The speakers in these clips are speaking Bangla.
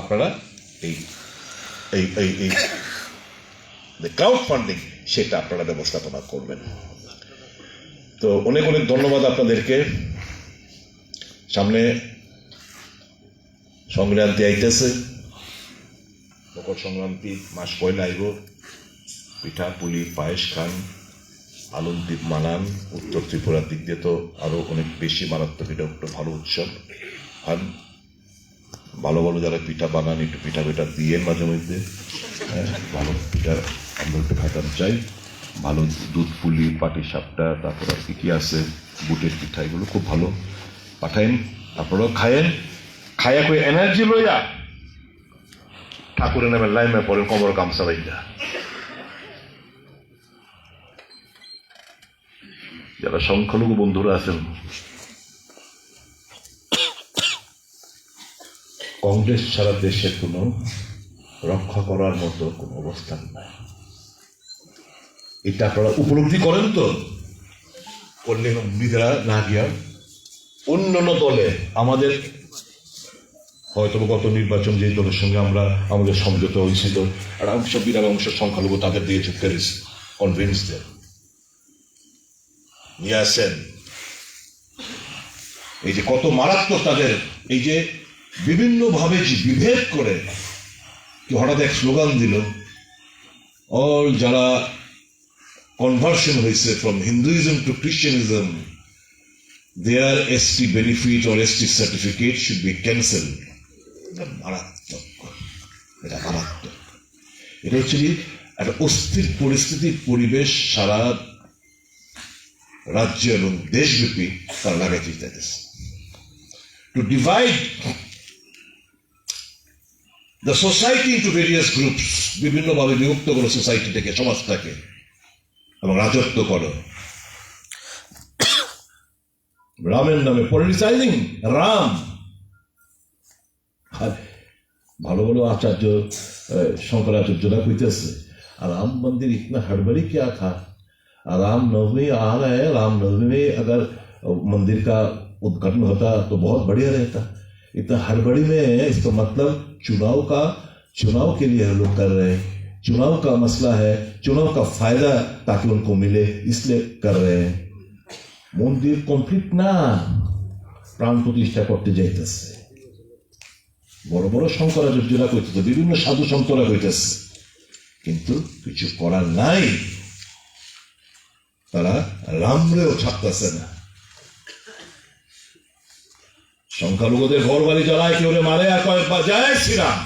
আপনারা এই এই এই এই ক্রাউড ফান্ডিং সেটা আপনারা ব্যবস্থাপনা করবেন তো অনেক অনেক ধন্যবাদ আপনাদেরকে। সামনে সংক্রান্তি আইতেছে। মকর সংক্রান্তি, মাস পয়লা আইব। পিঠা, পুলি, পায়েস খান, আলুর দ্বীপ মানান উত্তর ত্রিপুরার দিক দিয়ে তো আরও অনেক বেশি মারাত্মক এটা একটা ভালো উৎসব। আর ভালো ভালো যারা পিঠা বানান একটু পিঠা পিঠা দিয়ে মাঝে মধ্যে। হ্যাঁ, ভালো পিঠা আমরা একটু খাইতাম চাই ভালো দুধ পুলি পাটি সাপটা তারপর আর কি আছে বুটের পিঠা এগুলো খুব ভালো। পাঠাইন আপনারাও খায়েন খাইয়া কই এনার্জি লইয়া। ঠাকুরের নামে লাইমে পড়েন কমর গামছা লাইয়া যারা সংখ্যালঘু বন্ধুরা আছেন কংগ্রেস ছাড়া দেশে কোনো রক্ষা করার মতো কোনো অবস্থান নাই। এটা আপনারা উপলব্ধি করেন তো? করলে বিধেরা না গিয়া অন্যান্য দলে আমাদের হয়তো গত নির্বাচন যে দলের সঙ্গে আমরা আমাদের সমঝোতা হয়েছিল, আর অংশ বিরাট অংশ সংখ্যালঘু তাদের দিয়েছে প্যারিস কনভিন্স দেয় নিয়ে আসেন। এই যে কত মারাত্মক তাদের, এই যে বিভিন্নভাবে যে বিভেদ করে, কি হঠাৎ এক স্লোগান দিল, অল যারা কনভার্সন হয়েছে from Hinduism to Christianity their ST benefit or ST certificate should be cancel মারাত্মক। এটা মারাত্মক। এটা হচ্ছে একটা অস্থির পরিস্থিতির পরিবেশ সারা রাজ্য এবং দেশব্যাপী তারা লাগাইতে চাইতেছে। To divide the society into various groups বিভিন্নভাবে বিভক্ত করো সোসাইটিটাকে সমাজটাকে এবং রাজত্ব করো। রামের নামে পলিটিসাইজিং, রাম। ভালো ভালো আচার্য শঙ্করাচার্যরা হইতেছে আর রাম মন্দির ইতনা হাড়বাড়ি क्या था আর রাম নবমী रहा है राम नवमी में अगर मंदिर का उद्घाटन होता तो बहुत बढ़िया रहता इतना हड़बड़ी में इसका मतलब चुनाव का चुनाव के लिए हम लोग कर रहे हैं चुनाव का मसला है चुनाव का फायदा ताकि उनको मिले इसलिए कर रहे हैं মন্দির কমপ্লিট না প্রাণ প্রতিষ্ঠা করতে যাইতেছে বড় বড় শঙ্করাচার্যরা কইতেছে বিভিন্ন সাধু সন্তরা কইতেছে কিন্তু কিছু করার নাই তারা রামরেও ছাপতেছে না সংখ্যালঘুদের ঘর বাড়ি জ্বালায় কেউ মারে, আর কয়েক বা জয় শ্রীরাম।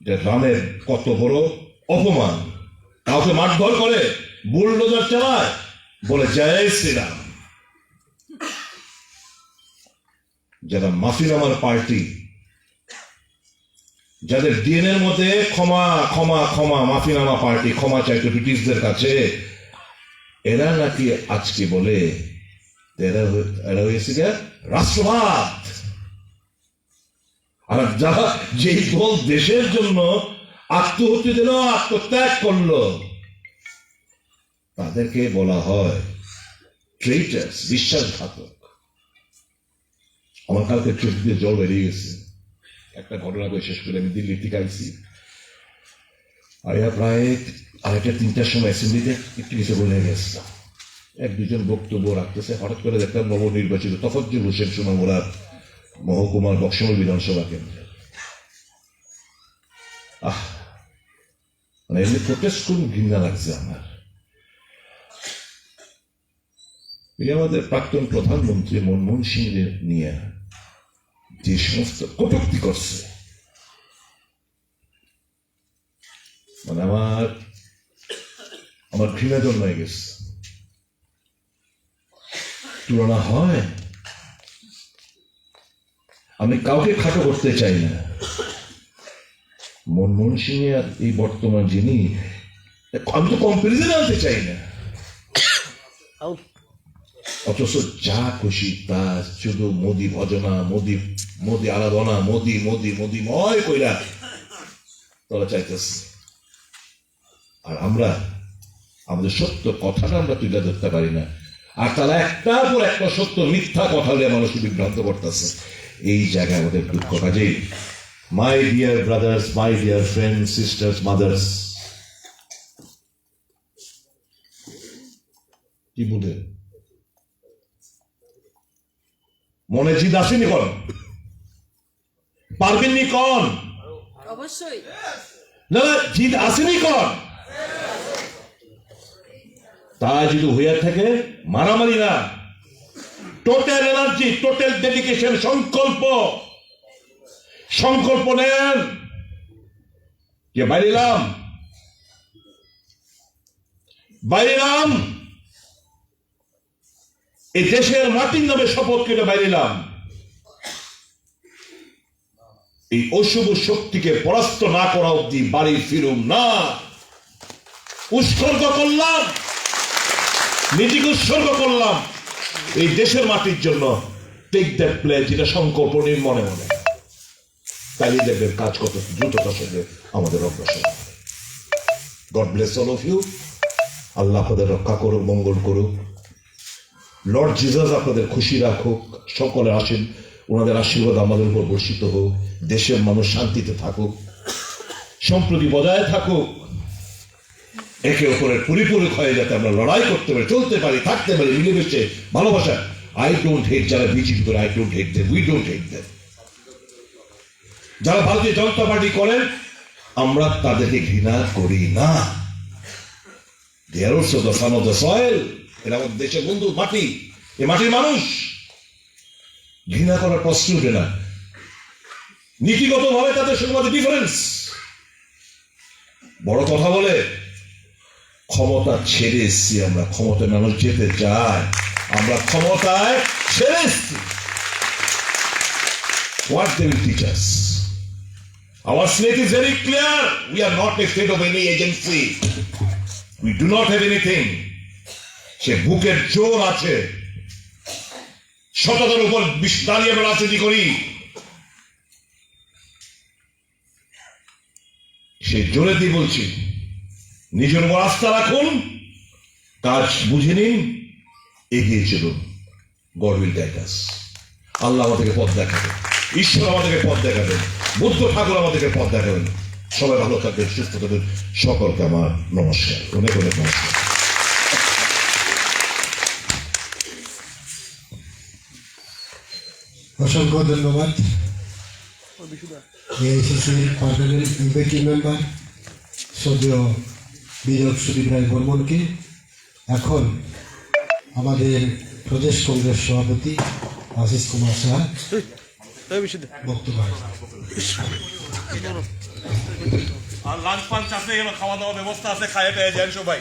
যে রামের কত বড় অপমান। কাউকে মারধর করে, বুলডোজার চালায়, বলে জয় শ্রীরাম। যারা মাফিনামার পার্টি, যাদের ডিএনএর মধ্যে ক্ষমা ক্ষমা ক্ষমা, মাফিনামা পার্টি, ক্ষমা চাইতো ব্রিটিশদের কাছে, এরা নাকি আজকে বলে এরা হয়ে- হয়েছে গিয়া রাষ্ট্রবাদ। আর যারা যেই দল দেশের জন্য আত্মহত্যা দিল, আত্মত্যাগ করল, তাদেরকে বলা হয় ট্রেটার্স বিশ্বাসঘাতক। আমার কালকে চোখ দিয়ে জল বেরিয়ে গেছে। একটা ঘটনা করে শেষ করে আমি দিল্লি থেকে আইছি। আয়া প্রায় আড়াইটা, তিনটার সময় অ্যাসেম্বলিতে একটু কিছু বলে গেছে। এক দুজন বক্তব্য রাখতেছে। হঠাৎ করে দেখলাম নবনির্বাচিত তফজ্জুল হোসেন সোনামুরার মহকুমার বক্সমল বিধানসভা কেন্দ্রে। আহ মানে এমনি প্রোটেস্ট ঘৃণা লাগছে আমার। এই আমাদের প্রাক্তন প্রধানমন্ত্রী মনমোহন সিং নিয়ে যে সমস্ত কটুক্তি করছে। মানে আমার আমার ঘৃণা জন্মায় গেছে। তুলনা হয়? আমি কাউকে খাটো করতে চাই না। মনমোহন সিং এর এই বর্তমান যিনি, আমি তো কম্পারিজন আনতে চাই না। অথচ যা খুশি তা শুধু মোদি ভজনা, মোদি মোদি আরাধনা, মোদি মোদি মোদি ময় কইরা তোরা চাইতেছে। আর আমরা, আমাদের সত্য কথাটা আমরা তুলে ধরতে পারি না। আর তারা একটার পর একটা সত্য মিথ্যা কথা বলে মানুষকে বিভ্রান্ত করতেছে। এই জায়গায় আমাদের দুঃখ কাজেই। My dear brothers my dear friend sisters mothers কি বলে মনে জিদ আসেনি কন? পারবেননি কন? অবশ্যই। না না, জিদ আসেনি কন? তা যদি হইয়া থাকে, মারামারি না। টোটাল এনার্জি টোটাল ডেডিকেশন সংকল্প। সংকল্প নেন। যে বাইরিলাম। বাইরিলাম। এই দেশের মাটির নামে শপথ কেটে বাইরিলাম। এই অশুভ শক্তিকে পরাস্ত না করা অব্দি বাড়ি ফিরুম না। উৎসর্গ করলাম। নিজেকে উৎসর্গ করলাম। এই দেশের মাটির জন্য টেক দ্যাট প্লে যেটা সংকল্প নিন মনে মনে। তাই দেখবেন কাজ কত দ্রুততার সঙ্গে আমাদের অগ্রসর God bless all of you Allah আপনাদের রক্ষা করুক, মঙ্গল করুক। লর্ড জিজাস আপনাদের খুশি রাখুক। সকলে আসেন, ওনাদের আশীর্বাদ আমাদের উপর বর্ষিত হোক। দেশের মানুষ শান্তিতে থাকুক। সম্প্রতি বজায় থাকুক। একে অপরের পরিপূরক হয়ে যাতে আমরা লড়াই করতে পারি, চলতে পারি, থাকতে পারি, মিলেমিশে, ভালোবাসা। আই ডোন্ট হেট যারা বিজেপি করে I don't hate them we don't hate them যারা ভারতীয় জনতা পার্টি করেন, আমরা তাদেরকে ঘৃণা করি না। সয়েল আমাদের দেশের বন্ধু, মাটি। এ মাটির মানুষ। ঘৃণা করার প্রশ্ন ওঠে না। নীতিগত ভাবে তাদের সঙ্গে ডিফারেন্স বড় কথা বলে ক্ষমতা ছেড়ে এসছি আমরা ক্ষমতায় মানুষ যেতে চায় আমরা ক্ষমতায় ছেড়ে এসছি What they will teach us? Our slate is very clear. We are not a state of any agency. We do not have anything. সে বুকের জোর আছে সততার উপর দাঁড়িয়ে আমরা রাজনীতি করি সে জোরে দিয়ে বলছি নিজের উপর আস্থা রাখুন কাজ বুঝে নিন এগিয়ে চলুন। God will guide us Allah আমাদেরকে পথ দেখাবেন। ঈশ্বর আমাদেরকে পথ দেখাবেন। বুদ্ধ ঠাকুর আমাদেরকে পথ দেখাবেন। সবাই ভালো থাকবেন সুস্থ থাকবেন। সকলকে আমার নমস্কার। অনেক অনেক নমস্কার। অসংখ্য ধন্যবাদ। এআইসিসির পার্মানেন্ট ইনভেটিভ মেম্বার সদ্য বিজয় সুদীপ রায় বর্মনকে এখন আমাদের প্রদেশ কংগ্রেস সভাপতি আশিস কুমার সাহা বক্তব্য আর লাঞ্চ ফাঞ্চ আছে খাওয়া দাওয়া ব্যবস্থা আছে খাইয়ে টাইয়ে যান সবাই।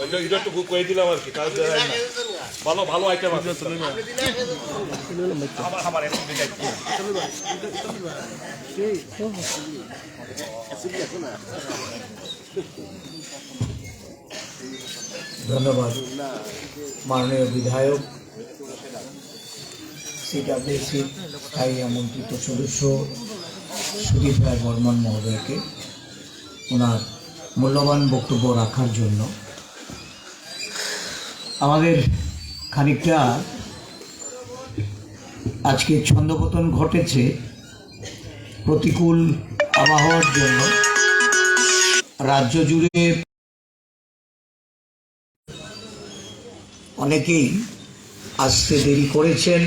ওই যে এটা একটু কয়ে দিলাম আর কি কাজ ভালো ভালো আইটেম আছে। দিকে ধন্যবাদ মাননীয় বিধায়ক সিডাব্লিউসি স্থায়ী আমন্ত্রিত সদস্য সুদীপ রায় বর্মন মহোদয়কে ওনার মূল্যবান বক্তব্য রাখার জন্য। আমাদের খানিকটা আজকে ছন্দপতন ঘটেছে প্রতিকূল আবহাওয়ার জন্য। রাজ্য জুড়ে অনেকেই আসতে দেরি করেছেন।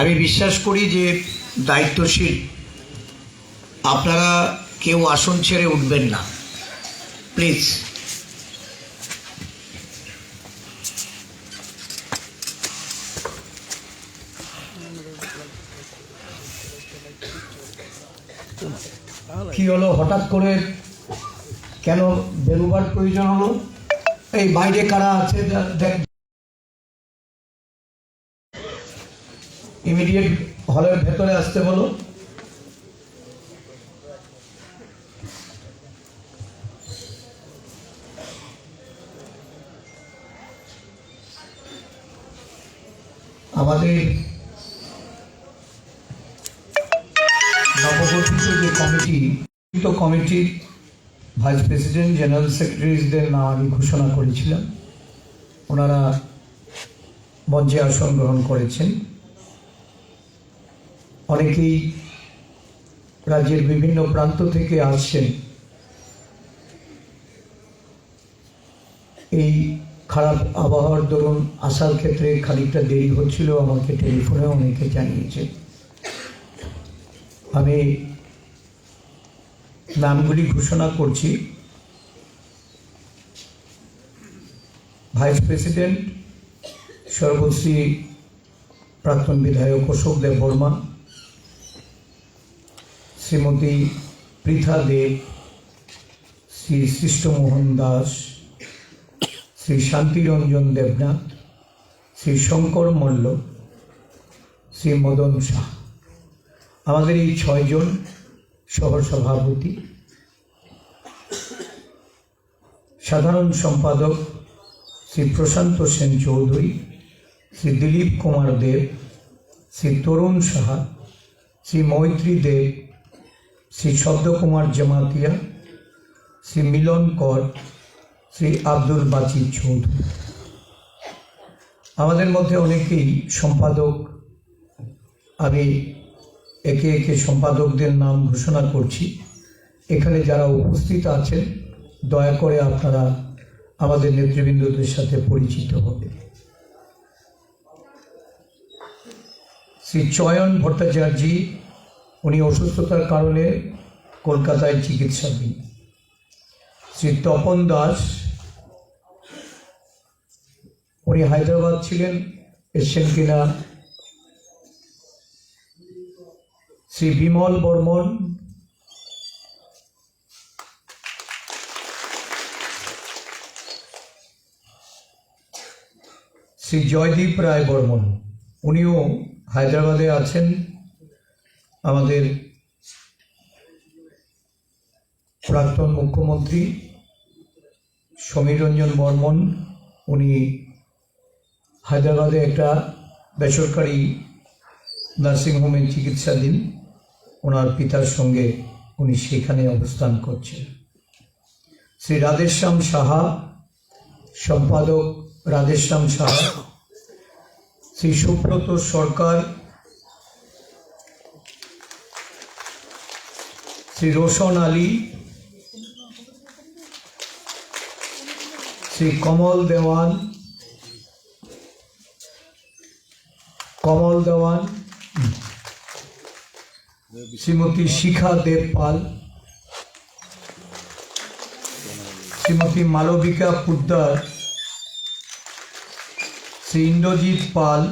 আমি বিশ্বাস করি যে দায়িত্বশীল আপনারা কেউ আসন ছেড়ে উঠবেন না। প্লিজ। কি হলো? হঠাৎ করে কেন বেরোবার প্রয়োজন হলো? এই বাইরে কারা আছে ইমিডিয়েট হলের ভেতরে আসতে বলো। আমাদের নবগঠিত যে কমিটি কমিটির ভাইস প্রেসিডেন্ট জেনারেল সেক্রেটারিজদের নাম আমি ঘোষণা করেছিলাম। ওনারা মঞ্চে আসন গ্রহণ করেছেন। অনেকেই রাজ্যের বিভিন্ন প্রান্ত থেকে আসছেন। এই খারাপ আবহাওয়ার দরুন আসার ক্ষেত্রে খানিকটা দেরি হচ্ছিল, আমাকে টেলিফোনে অনেকে জানিয়েছে। আমি নামগুলি ঘোষণা করছি। ভাইস প্রেসিডেন্ট সর্বশ্রী প্রাক্তন বিধায়ক অশোক দেব বর্মা, শ্রীমতী পৃথা দেব, শ্রী সৃষ্টমোহন দাস, শ্রী শান্তিরঞ্জন দেবনাথ, শ্রী শঙ্কর মল্ল, শ্রী মদন শাহ। আমাদের এই ছয়জন শহর সভাপতি, সাধারণ সম্পাদক শ্রী প্রশান্ত সেন চৌধুরী, শ্রী দিলীপ কুমার দেব, শ্রী তরুণ সাহা, শ্রী মৈত্রী দেব, শ্রী শব্দকুমার জামাতিয়া, শ্রী মিলন কর, শ্রী আব্দুল বাচির চৌধুরী। আমাদের মধ্যে অনেকেই সম্পাদক, আমি একে একে সম্পাদকদের নাম ঘোষণা করছি। এখানে যারা উপস্থিত আছেন, দয়া করে আপনারা আমাদের নেতৃবৃন্দদের সাথে পরিচিত হবে। শ্রী চয়ন ভট্টাচার্যী, উনি অসুস্থতার কারণে কলকাতায় চিকিৎসাধীন। শ্রী তপন দাস, উনি হায়দ্রাবাদ ছিলেন, এসছেন কিনা শ্রী বিমল বর্মন। শ্রী জয়দীপ রায় বর্মন, উনিও হায়দ্রাবাদে আছেন। আমাদের প্রাক্তন মুখ্যমন্ত্রী সমীর রঞ্জন বর্মন, উনি হায়দ্রাবাদে একটা বেসরকারি নার্সিংহোমে চিকিৎসাধীন। ওনার পিতার সঙ্গে উনি সেখানে অবস্থান করছেন। শ্রী রাধেশ্যাম সাহা, সম্পাদক রাধেশ্যাম সাহা, শ্রী সুব্রত সরকার, শ্রী রোশন আলী, শ্রী কমল দেওয়ান কমল দেওয়ান শ্রীমতী শিখা দেবপাল, শ্রীমতী মালবিকা পুদ্দার, শ্রী ইন্দ্রজিৎ পাল,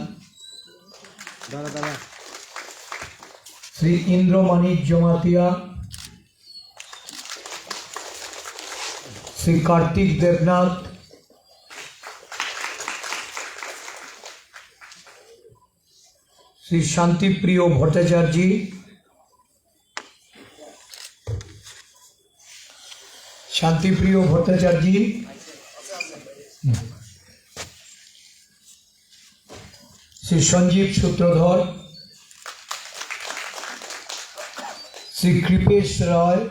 শ্রী ইন্দ্রমাণিক জমাতিয়া, শ্রী কার্তিক দেবনাথ, শ্রী শান্তিপ্রিয় ভট্টাচার্য শান্তিপ্রিয় ভট্টাচার্যী। শ্রী সঞ্জীব সূত্রধর। শ্রী কৃপেশ রায়।